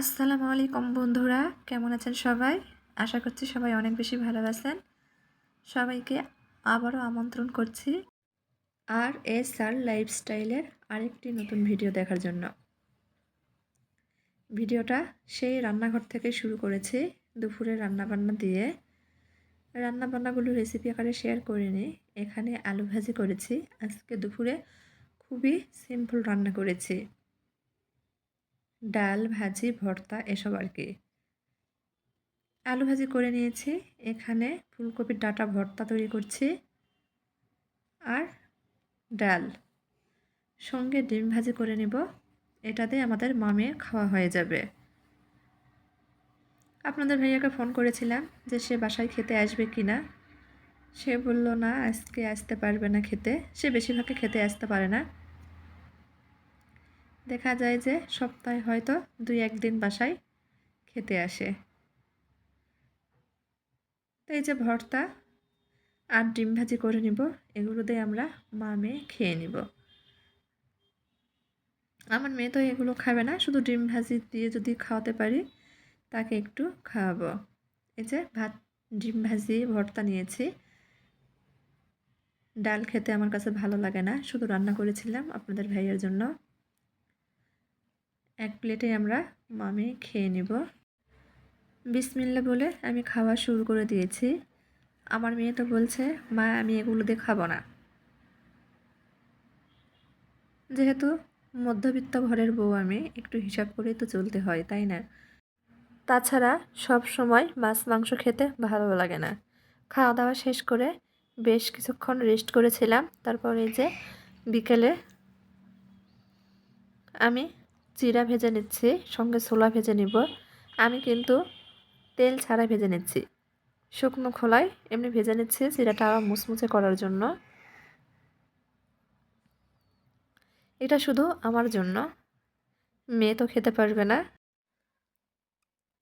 আসসালামু আলাইকুম বন্ধুরা, কেমন আছেন সবাই? আশা করছি সবাই অনেক বেশি ভালো আছেন। সবাইকে আবারও আমন্ত্রণ করছি আর এস আর লাইফস্টাইলের আরেকটি নতুন ভিডিও দেখার জন্য। ভিডিওটা সেই রান্নাঘর থেকে শুরু করেছি, দুপুরে রান্নাবান্না দিয়ে। রান্নাবান্নাগুলো রেসিপি আকারে শেয়ার করে করিনি, এখানে আলু ভাজি করেছি। আজকে দুপুরে খুবই সিম্পল রান্না করেছি। ডাল, ভাজি, ভর্তা এসব আর কি। আলু ভাজি করে নিয়েছি। এখানে ফুলকপির ডাটা ভর্তা তৈরি করছি আর ডাল। সঙ্গে ডিম ভাজি করে নেব। এটাতে আমাদের মামে খাওয়া হয়ে যাবে। আপনাদের ভাইয়াকে ফোন করেছিলাম যে সে বাসায় খেতে আসবে কি না। সে বলল, না, আজকে আসতে পারবে না খেতে। সে বেশিরভাগই খেতে আসতে পারে না। দেখা যায় যে সপ্তাহে হয়তো দুই একদিন বাসায় খেতে আসে। তো এই যে ভর্তা আর ডিম ভাজি করে নিব, এগুলো দিয়ে আমরা মা মেয়ে খেয়ে নিব। আমার মেয়ে তো এগুলো খাবে না, শুধু ডিম ভাজি দিয়ে যদি খাওয়াতে পারি তাকে একটু খাওয়াবো। এই যে ভাত, ডিম ভাজি, ভর্তা নিয়েছি। ডাল খেতে আমার কাছে ভালো লাগে না, শুধু রান্না করেছিলাম আপনাদের ভাইয়ের জন্য। এক প্লেটে আমরা মামে খেয়ে নেব। বিসমিল্লা বলে আমি খাওয়া শুরু করে দিয়েছি। আমার মেয়ে তো বলছে, মা, আমি এগুলো দিয়ে খাব না। যেহেতু মধ্যবিত্ত ঘরের বউ আমি, একটু হিসাব করেই তো চলতে হয়, তাই না? তাছাড়া সব সময় মাছ, মাংস খেতে ভালো লাগে না। খাওয়া দাওয়া শেষ করে বেশ কিছুক্ষণ রেস্ট করেছিলাম। তারপরে যে বিকেলে আমি চিরা ভেজে নিচ্ছি, সঙ্গে ছোলা ভেজে নিব। আমি কিন্তু তেল ছাড়া ভেজে নিচ্ছি। শুকনো খোলায় এমনি ভেজে নিচ্ছি চিরাটা আরও মুচমুচে করার জন্য। এটা শুধু আমার জন্য। মেয়ে তো খেতে পারবে না।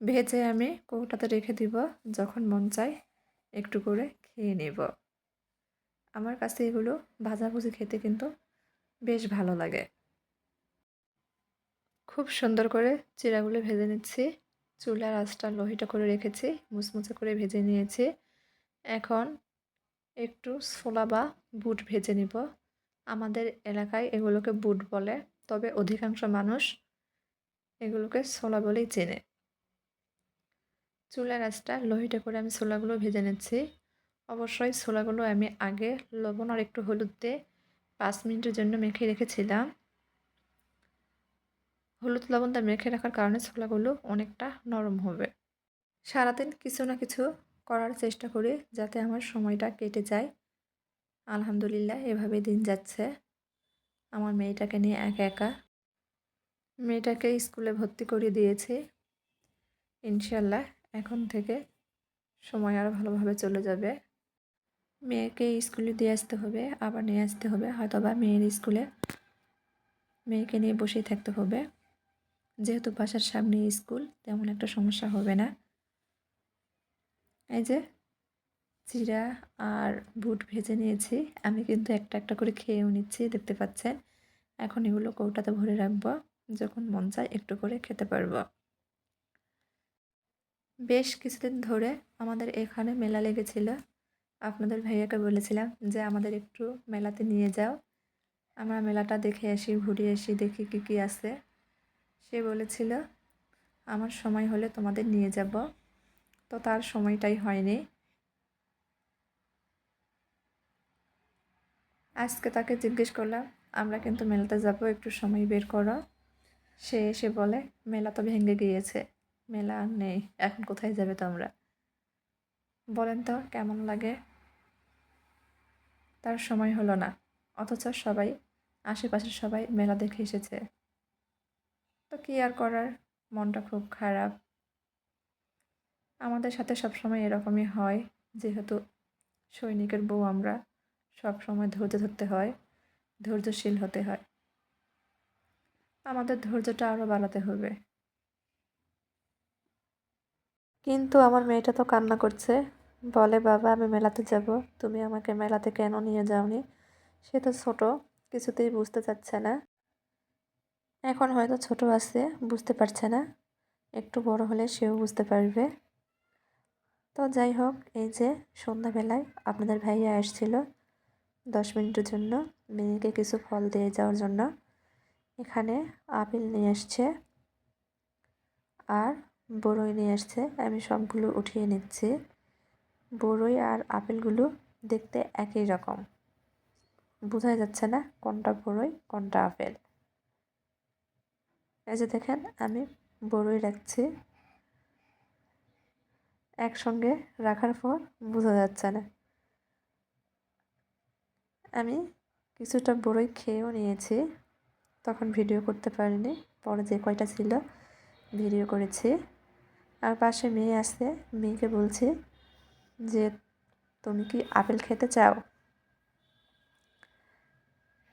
ভেজে আমি কৌটাতে রেখে দিব, যখন মন চায় একটু করে খেয়ে নেব। আমার কাছে এগুলো ভাজাভুজি খেতে কিন্তু বেশ ভালো লাগে। খুব সুন্দর করে চিরাগুলো ভেজে নিচ্ছি। চুলার আঁচটা লোহিটা করে রেখেছি, মুচমুচে করে ভেজে নিয়েছি। এখন একটু ছোলা বা বুট ভেজে নিব। আমাদের এলাকায় এগুলোকে বুট বলে, তবে অধিকাংশ মানুষ এগুলোকে ছোলা বলেই চেনে। চুলার আঁচটা লোহিটা করে আমি ছোলাগুলো ভেজে নিচ্ছি। অবশ্যই ছোলাগুলো আমি আগে লবণ আর একটু হলুদ দিয়ে পাঁচ মিনিটের জন্য মেখে রেখেছিলাম। হলুদ লবণটা মেখে রাখার কারণে ছোলাগুলো অনেকটা নরম হবে। সারাদিন কিছু না কিছু করার চেষ্টা করি যাতে আমার সময়টা কেটে যায়। আলহামদুলিল্লাহ এভাবে দিন যাচ্ছে। আমার মেয়েটাকে নিয়ে একা একা। মেয়েটাকে স্কুলে ভর্তি করে দিয়েছি। ইনশাল্লাহ এখন থেকে সময় আরও ভালোভাবে চলে যাবে। মেয়েকে স্কুলে দিয়ে আসতে হবে, আবার নিয়ে আসতে হবে হয়তো বা মেয়ের স্কুলে মেয়েকে নিয়ে বসেই থাকতে হবে। যেহেতু বাসার সামনে স্কুল, তেমন একটা সমস্যা হবে না। এই যে চিরা আর বুট ভেজে নিয়েছি। আমি কিন্তু একটা একটা করে খেয়েও নিচ্ছি, দেখতে পাচ্ছেন? এখন এগুলো কৌটাতে ভরে রাখব, যখন মন চায় একটু করে খেতে পারব। বেশ কিছুদিন ধরে আমাদের এখানে মেলা লেগেছিল। আপনাদের ভাইয়াকে বলেছিলাম যে, আমাদের একটু মেলাতে নিয়ে যাও। আমরা মেলাটা দেখে আসি, ঘুরে আসি, দেখি কী কী আছে। সে বলেছিল, আমার সময় হলে তোমাদের নিয়ে যাব। তো তার সময়টাই হয়নি। আজকে তাকে জিজ্ঞেস করলাম, আমরা কিন্তু মেলাতে যাব, একটু সময় বের করো। সে এসে বলে, মেলা তো ভেঙে গিয়েছে, মেলা আর নেই, এখন কোথায় যাবে তোমরা? বলেন তো, কেমন লাগে? তার সময় হলো না, অথচ সবাই আশেপাশের সবাই মেলা দেখে এসেছে। তো কী আর করার? মনটা খুব খারাপ। আমাদের সাথে সবসময় এরকমই হয়, যেহেতু সৈনিকের বউ আমরা সব সময় ধৈর্য ধরতে হয়, ধৈর্যশীল হতে হয়। আমাদের ধৈর্যটা আরও বাড়াতে হবে। কিন্তু আমার মেয়েটা তো কান্না করছে। বলে, বাবা, আমি মেলাতে যাব। তুমি আমাকে মেলাতে কেন নিয়ে যাওনি? সে তো ছোট, কিছুতেই বুঝতে চাচ্ছে না। এখন হয়তো ছোট আছে, বুঝতে পারছে না। একটু বড় হলে সেও বুঝতে পারবে। তো যাই হোক, এই যে সন্ধ্যাবেলায় আপনাদের ভাইয়া আসছিল দশ মিনিটের জন্য মেয়েকে কিছু ফল দিয়ে যাওয়ার জন্য। এখানে আপেল নিয়ে আসছে আর বড়ই নিয়ে আসছে। আমি সবগুলো উঠিয়ে নিচ্ছি। বড়ই আর আপেলগুলো দেখতে একই রকম। বোঝা যাচ্ছে না কোনটা বড়ই, কোনটা আপেল। এই যে দেখেন, আমি বড়ই রাখছি। একসঙ্গে রাখার পর বোঝা যাচ্ছে না। আমি কিছুটা বড়ই খেয়েও নিয়েছি, তখন ভিডিও করতে পারিনি। পরে যে কয়টা ছিল, ভিডিও করেছি। আর পাশে মেয়ে আসছে মেয়েকে বলছি যে, তুমি কি আপেল খেতে চাও?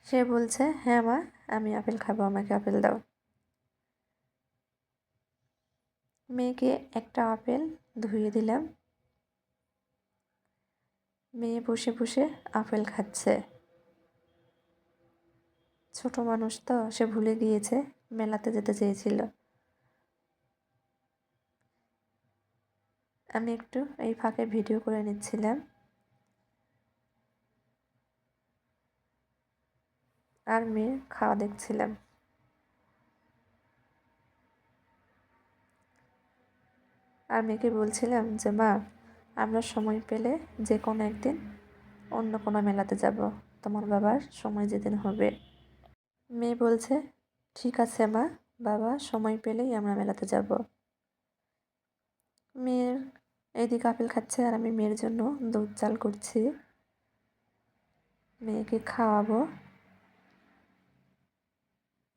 সে বলছে হ্যাঁ মা, আমি আপেল খাব, আমাকে আপেল দাও। মেয়েকে একটা আপেল ধুয়ে দিলাম। মেয়ে বসে বসে আপেল খাচ্ছে। ছোট মানুষ তো, সে ভুলে গিয়েছে, মেলাতে যেতে চেয়েছিল। আমি একটু এই ফাঁকে ভিডিও করে নিচ্ছিলাম। আর মেয়ের খাওয়া দেখছিলাম। আর মেয়েকে বলছিলাম যে, মা, আমরা সময় পেলে যে কোনো একদিন অন্য কোনো মেলাতে যাব। তোমার বাবার সময় যেদিন হবে। মেয়ে বলছে, ঠিক আছে মা, বাবা, সময় পেলেই আমরা মেলাতে যাব। মেয়ের এদিকে আপেল খাচ্ছে আর আমি মেয়ের জন্য দুধ চাল করছি। মেয়েকে খাওয়াবো।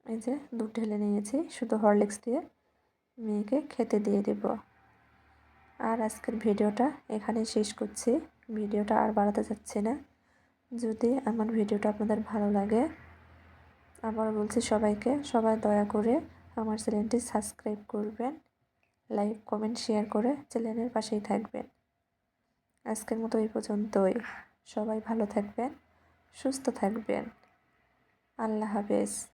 এই যে দুধ ঢেলে নিয়েছি, শুধু হরলিক্স দিয়ে মেয়েকে খেতে দিয়ে দেব। আর আজকের ভিডিওটা এখানে শেষ করছি। ভিডিওটা আর বাড়াতে যাচ্ছি না। যদি আমার ভিডিওটা আপনাদের ভালো লাগে আবার বলছি সবাইকে, সবাই দয়া করে আমার চ্যানেলটি সাবস্ক্রাইব করবেন, লাইক, কমেন্ট, শেয়ার করে চ্যানেলের পাশেই থাকবেন। আজকের মতো এই পর্যন্তই। সবাই ভালো থাকবেন, সুস্থ থাকবেন। আল্লাহ হাফেজ।